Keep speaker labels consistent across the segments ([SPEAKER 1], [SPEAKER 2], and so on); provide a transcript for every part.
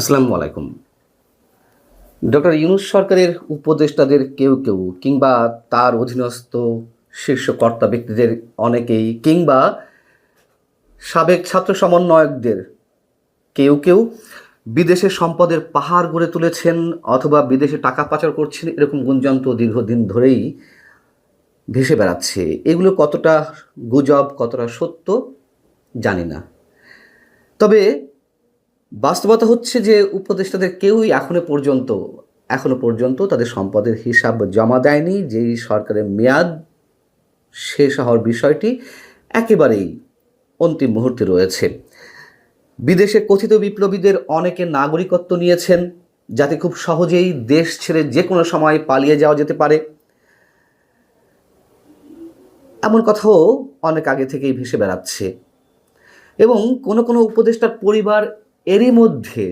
[SPEAKER 1] আসসালামু আলাইকুম। ডক্টর ইউনুস সরকারের উপদেষ্টাদের কেউ কেউ কিংবা তার অধীনস্থ শীর্ষ কর্তা ব্যক্তিদের অনেকেই কিংবা সাবেক ছাত্র সমন্বয়কদের কেউ কেউ বিদেশে সম্পদের পাহাড় গড়ে তুলেছেন অথবা বিদেশে টাকা পাচার করছেন এরকম গুঞ্জন তো দীর্ঘদিন ধরেই ভেসে বেড়াচ্ছে। এগুলো কতটা গুজব, কতটা সত্য জানি না। তবে বাস্তবতা হচ্ছে যে উপদেষ্টাদের কেউই এখনও পর্যন্ত এখনও পর্যন্ত তাদের সম্পদের হিসাব জমা দেয়নি। যেই সরকারের মেয়াদ শেষ হওয়ার বিষয়টি একেবারেই অন্তিম মুহূর্তে রয়েছে। বিদেশে কথিত বিপ্লবীদের অনেকে নাগরিকত্ব নিয়েছেন, যাতে খুব সহজেই দেশ ছেড়ে যে কোনো সময় পালিয়ে যাওয়া যেতে পারে। এমন কথাও অনেক আগে থেকেই ভেসে বেড়াচ্ছে। এবং কোনো কোনো উপদেষ্টার পরিবার এরই মধ্যে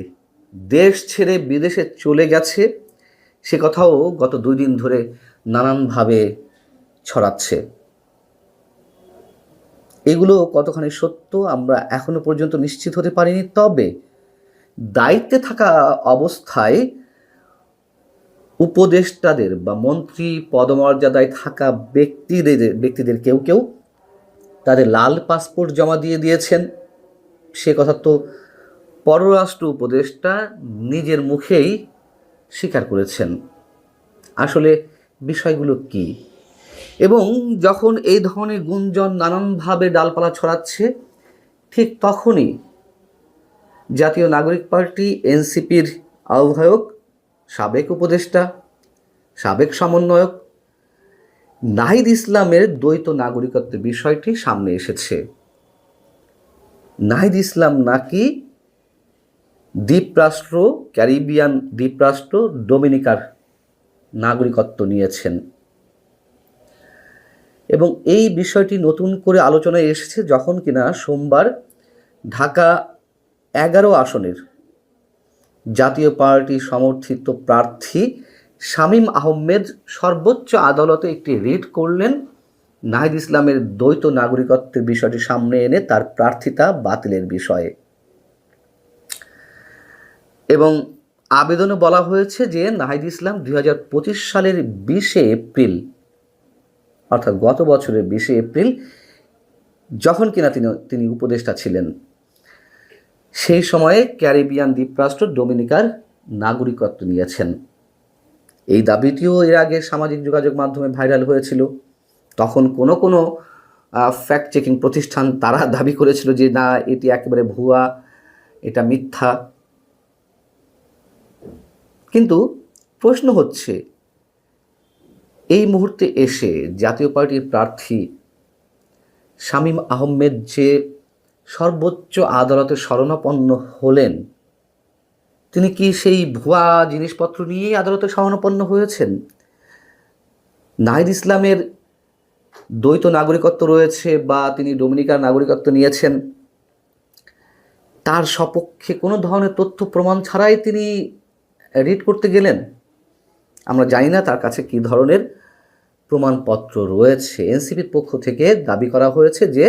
[SPEAKER 1] দেশ ছেড়ে বিদেশে চলে গেছে, সে কথাও গত দুই দিন ধরে নানানভাবে ছড়াচ্ছে। এগুলো কতখানি সত্য আমরা এখনও পর্যন্ত নিশ্চিত হতে পারিনি, তবে দায়িত্বে থাকা অবস্থায় উপদেষ্টাদের বা মন্ত্রী পদমর্যাদায় থাকা ব্যক্তিদের ব্যক্তিদের কেউ কেউ তাদের লাল পাসপোর্ট জমা দিয়ে দিয়েছেন। সে কথা তো পররাষ্ট্র উপদেষ্টা নিজের মুখেই স্বীকার করেছেন। আসলে বিষয়গুলো কি? এবং যখন এই ধরনের গুঞ্জন নানানভাবে ডালপালা ছড়াচ্ছে, ঠিক তখনই জাতীয় নাগরিক পার্টি, এনসিপির আহ্বায়ক, সাবেক উপদেষ্টা, সাবেক সমন্বয়ক নাহিদ ইসলামের দ্বৈত নাগরিকত্বের বিষয়টি সামনে এসেছে। নাহিদ ইসলাম নাকি দ্বীপরাষ্ট্র, ক্যারিবিয়ান দ্বীপরাষ্ট্র, ডোমিনিকার নাগরিকত্ব নিয়েছেন। এবং এই বিষয়টি নতুন করে আলোচনায় এসেছে যখন কিনা সোমবার ঢাকা এগারো আসনের জাতীয় পার্টি সমর্থিত প্রার্থী শামীম আহমেদ সর্বোচ্চ আদালতে একটি রিট করলেন। নাহিদ ইসলামের দ্বৈত নাগরিকত্বের বিষয়টি সামনে এনে তার প্রার্থিতা বাতিলের বিষয়ে। এবং আবেদনে বলা হয়েছে যে নাহিদ ইসলাম দুই হাজার পঁচিশ সালের বিশে এপ্রিল, অর্থাৎ গত বছরের বিশে এপ্রিল, যখন কিনা তিনি তিনি উপদেষ্টা ছিলেন। সেই সময়ে ক্যারিবিয়ান দ্বীপরাষ্ট্র ডোমিনিকার নাগরিকত্ব নিয়েছেন। এই দাবিটিও এর আগে সামাজিক যোগাযোগ মাধ্যমে ভাইরাল হয়েছিল। তখন কোনো কোনো ফ্যাক্ট চেকিং প্রতিষ্ঠান তারা দাবি করেছিল যে না, এটি একেবারে ভুয়া, এটা মিথ্যা। কিন্তু প্রশ্ন হচ্ছে, এই মুহূর্তে এসে জাতীয় পার্টির প্রার্থী শামীম আহমেদ যে সর্বোচ্চ আদালতে শরণাপন্ন হলেন, তিনি কি সেই ভুয়া জিনিসপত্র নিয়েই আদালতে শরণাপন্ন হয়েছেন? নাহিদ ইসলামের দ্বৈত নাগরিকত্ব রয়েছে বা তিনি ডোমিনিকার নাগরিকত্ব নিয়েছেন, তার সপক্ষে কোনো ধরনের তথ্য প্রমাণ ছাড়াই তিনি রিড করতে গেলেন? আমরা জানি না তার কাছে কী ধরনের প্রমাণপত্র রয়েছে। এনসিপির পক্ষ থেকে দাবি করা হয়েছে যে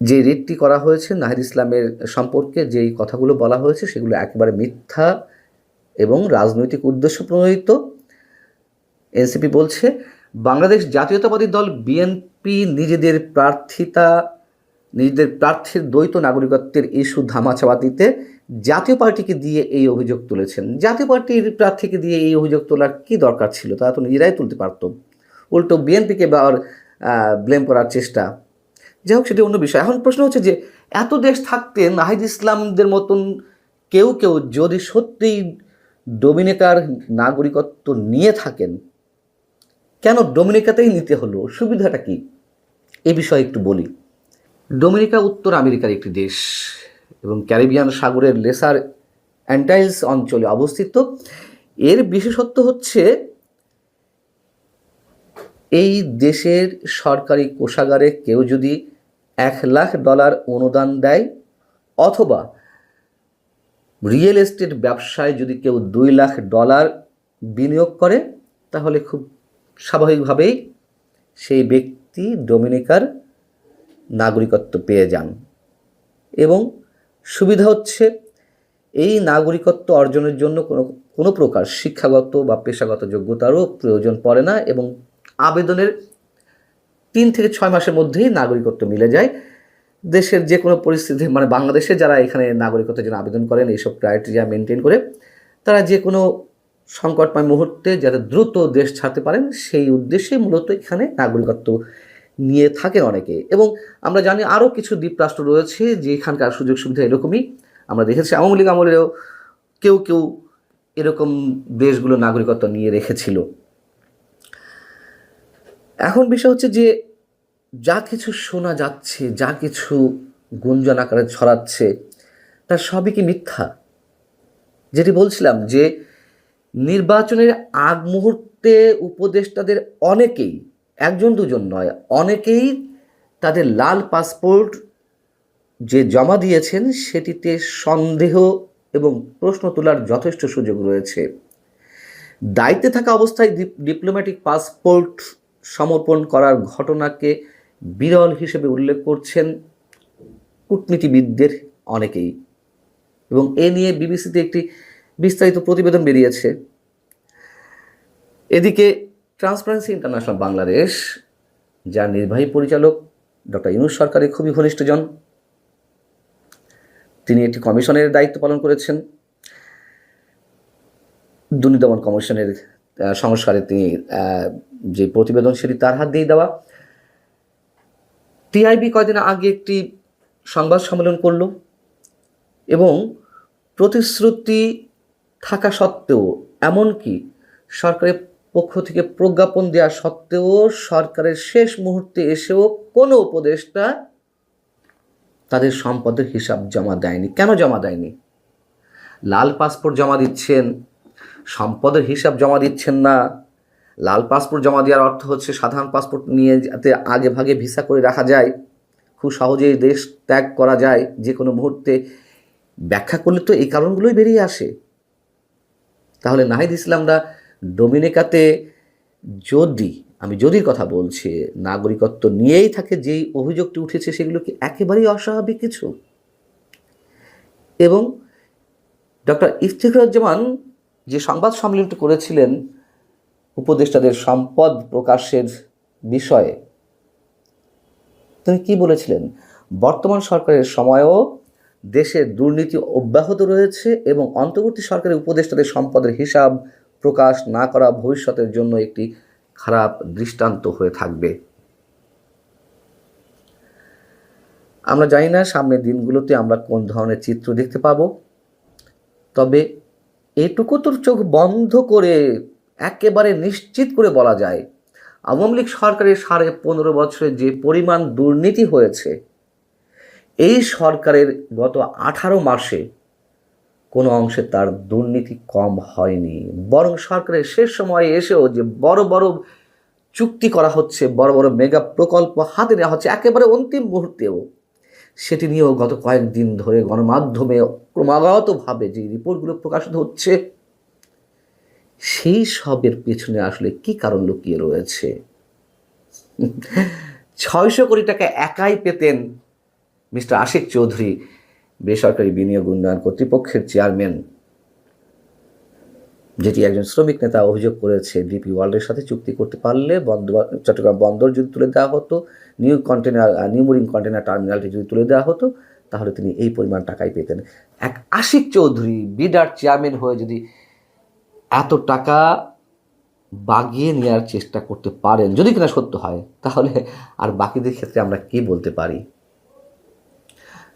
[SPEAKER 1] যে রিটটি করা হয়েছে, নাহিদ ইসলামের সম্পর্কে যেই কথাগুলো বলা হয়েছে, সেগুলো একেবারে মিথ্যা এবং রাজনৈতিক উদ্দেশ্য প্রণোদিত। এনসিপি বলছে, বাংলাদেশ জাতীয়তাবাদী দল বিএনপি নিজেদের প্রার্থিতা, নিজেদের প্রার্থীর দ্বৈত নাগরিকত্বের ইস্যু ধামাচাপা দিতে জাতীয় পার্টিকে দিয়ে এই অভিযোগ তুলেছেন। জাতীয় পার্টির প্রার্থীকে দিয়ে এই অভিযোগ তোলার কী দরকার ছিল? তারা তো নিজেরাই তুলতে পারত। উল্টো বিএনপিকে বা ব্লেম করার চেষ্টা। যাই হোক, সেটি অন্য বিষয়। এখন প্রশ্ন হচ্ছে যে, এত দেশ থাকতে নাহিদ ইসলামদের মতন কেউ কেউ যদি সত্যিই ডোমিনিকার নাগরিকত্ব নিয়ে থাকেন, কেন ডোমিনিকাতেই নিতে হলো? সুবিধাটা কি? এ বিষয়ে একটু বলি। ডোমিনিকা উত্তর আমেরিকার একটি দেশ। এবং ক্যারিবিয়ান সাগরের লেসার অ্যান্টাইলস অঞ্চলে অবস্থিত। এর বিশেষত্ব হচ্ছে এই দেশের সরকারি কোষাগারে কেউ যদি এক লাখ ডলার অনুদান দেয় অথবা রিয়েল এস্টেট ব্যবসায় যদি কেউ দুই লাখ ডলার বিনিয়োগ করে, তাহলে খুব স্বাভাবিকভাবেই সেই ব্যক্তি ডোমিনিকার নাগরিকত্ব পেয়ে যান। এবং সুবিধা হচ্ছে এই নাগরিকত্ব অর্জনের জন্য কোনো কোনো প্রকার শিক্ষাগত বা পেশাগত যোগ্যতারও প্রয়োজন পড়ে না এবং আবেদনের তিন থেকে ছয় মাসের মধ্যেই নাগরিকত্ব মিলে যায়। দেশের যে কোনো পরিস্থিতি মানে বাংলাদেশে যারা এখানে নাগরিকত্বের জন্য আবেদন করেন, এইসব ক্রাইটেরিয়া মেনটেন করে তারা যে কোনো সংকটময় মুহূর্তে যাতে দ্রুত দেশ ছাড়তে পারেন, সেই উদ্দেশ্যে মূলত এখানে নাগরিকত্ব নিয়ে থাকে অনেকে। এবং আমরা জানি আরও কিছু দ্বীপরাষ্ট্র রয়েছে যেখানকার সুযোগ সুবিধা এরকমই। আমরা দেখেছি আওয়ামী লীগ আমলেও কেউ কেউ এরকম দেশগুলো নাগরিকত্ব নিয়ে রেখেছিল। এখন বিষয় হচ্ছে যে যা কিছু শোনা যাচ্ছে, যা কিছু গুঞ্জন আকারে ছড়াচ্ছে তার সবই কি মিথ্যা? যেটি বলছিলাম যে নির্বাচনের আগ মুহূর্তে উপদেষ্টাদের অনেকেই একজন দুজন নয়, অনেকেই তাদের লাল পাসপোর্ট যে জমা দিয়েছেন সেটিতে সন্দেহ এবং প্রশ্ন তোলার যথেষ্ট সুযোগ রয়েছে। দায়িত্বে থাকা অবস্থায় ডিপ- ডিপ্লোম্যাটিক পাসপোর্ট সমর্পণ করার ঘটনাকে বিরল হিসেবে উল্লেখ করছেন কূটনীতিবিদদের অনেকেই এবং এ নিয়ে বিবিসিতে একটি বিস্তারিত প্রতিবেদন বেরিয়েছে। এদিকে ট্রান্সপারেন্সি ইন্টারন্যাশনাল বাংলাদেশ যার নির্বাহী পরিচালক ডক্টর ইনুস সরকারের খুবই ঘনিষ্ঠজন তিনি একটি কমিশনের দায়িত্ব পালন করেছেন। দুর্নীতি কমিশনের সংস্কারে তিনি যে প্রতিবেদন সেটি তার হাত দিয়ে দেওয়া। টিআইবি কয়দিন আগে একটি সংবাদ সম্মেলন করল এবং প্রতিশ্রুতি থাকা সত্ত্বেও এমনকি সরকারের পক্ষ থেকে প্রজ্ঞাপন দেওয়া সত্ত্বেও সরকারের শেষ মুহূর্তে এসেও কোনো উপদেষ্টা তাদের সম্পদের হিসাব জমা দেয়নি। কেন জমা দেয়নি? লাল পাসপোর্ট জমা দিচ্ছেন, সম্পদের হিসাব জমা দিচ্ছেন না। লাল পাসপোর্ট জমা দেওয়ার অর্থ হচ্ছে সাধারণ পাসপোর্ট নিয়ে যাতে আগে ভাগে ভিসা করে রাখা যায়, খুব সহজেই দেশ ত্যাগ করা যায় যে কোনো মুহূর্তে। ব্যাখ্যা করলে তো এই কারণগুলোই বেরিয়ে আসে। তাহলে নাহিদ ইসলামরা ডোমিনিকাতে যদি, আমি যদি কথা বলছি, নাগরিকত্ব নিয়েই থাকে যেই অভিযোগটি উঠেছে, সেগুলো কি একেবারেই অস্বাভাবিক কিছু? এবং ডক্টর ইফতিখরুজ্জামান যে সংবাদ সম্মেলনটি করেছিলেন, উপদেষ্টাদের সম্পদ প্রকাশের বিষয়ে, তিনি কি বলেছিলেন? বর্তমান সরকারের সময়ও দেশের দুর্নীতি অব্যাহত রয়েছে এবং অন্তর্বর্তী সরকারের উপদেষ্টাদের সম্পদের হিসাব প্রকাশ না করা ভবিষ্যতের জন্য একটি খারাপ দৃষ্টান্ত হয়ে থাকবে। আমরা জানি না সামনের দিনগুলোতে আমরা কোন ধরনের চিত্র দেখতে পাবো। তবে এটুকু তোর চোখ বন্ধ করে একেবারে নিশ্চিত করে বলা যায়, আওয়ামী লীগ সরকারের সাড়ে পনেরো বছরে যে পরিমাণ দুর্নীতি হয়েছে, এই সরকারের গত আঠারো মাসে কোনো অংশে তার দুর্নীতি কম হয়নি। বরং সরকারের শেষ সময়ে এসেও যে বড় বড় চুক্তি করা হচ্ছে, বড় বড় মেগা প্রকল্প হাতে নেওয়া হচ্ছে, একেবারে অন্তিম মুহূর্তেও সেটি নিয়েও গত কয়েকদিন ধরে গণমাধ্যমে ক্রমাগতভাবে যে রিপোর্টগুলো প্রকাশিত হচ্ছে, সেই সবের পেছনে আসলে কি কারণ লুকিয়ে রয়েছে? ছয়শো কোটি টাকা একাই পেতেন মিস্টার আশিক চৌধুরী। বেসরকারি বিনিয়োগ উন্নয়ন কর্তৃপক্ষের চেয়ারম্যান, যেটি একজন শ্রমিক নেতা অভিযোগ করেছে ডিপি ওয়ার্ল্ডের সাথে চুক্তি করতে পারলে বন্দর চট্টগ্রাম বন্দর যদি তুলে দেওয়া হতো, new container new mooring container টার্মিনালটি যদি তুলে দেওয়া হতো, তাহলে তিনি এই পরিমাণ টাকাই পেতেন। এক আশিক চৌধুরী, বিডার চেয়ারম্যান হয়ে যদি এত টাকা বাগিয়ে নেওয়ার চেষ্টা করতে পারেন, যদি কিনা সত্য হয়, তাহলে আর বাকিদের ক্ষেত্রে আমরা কি বলতে পারি?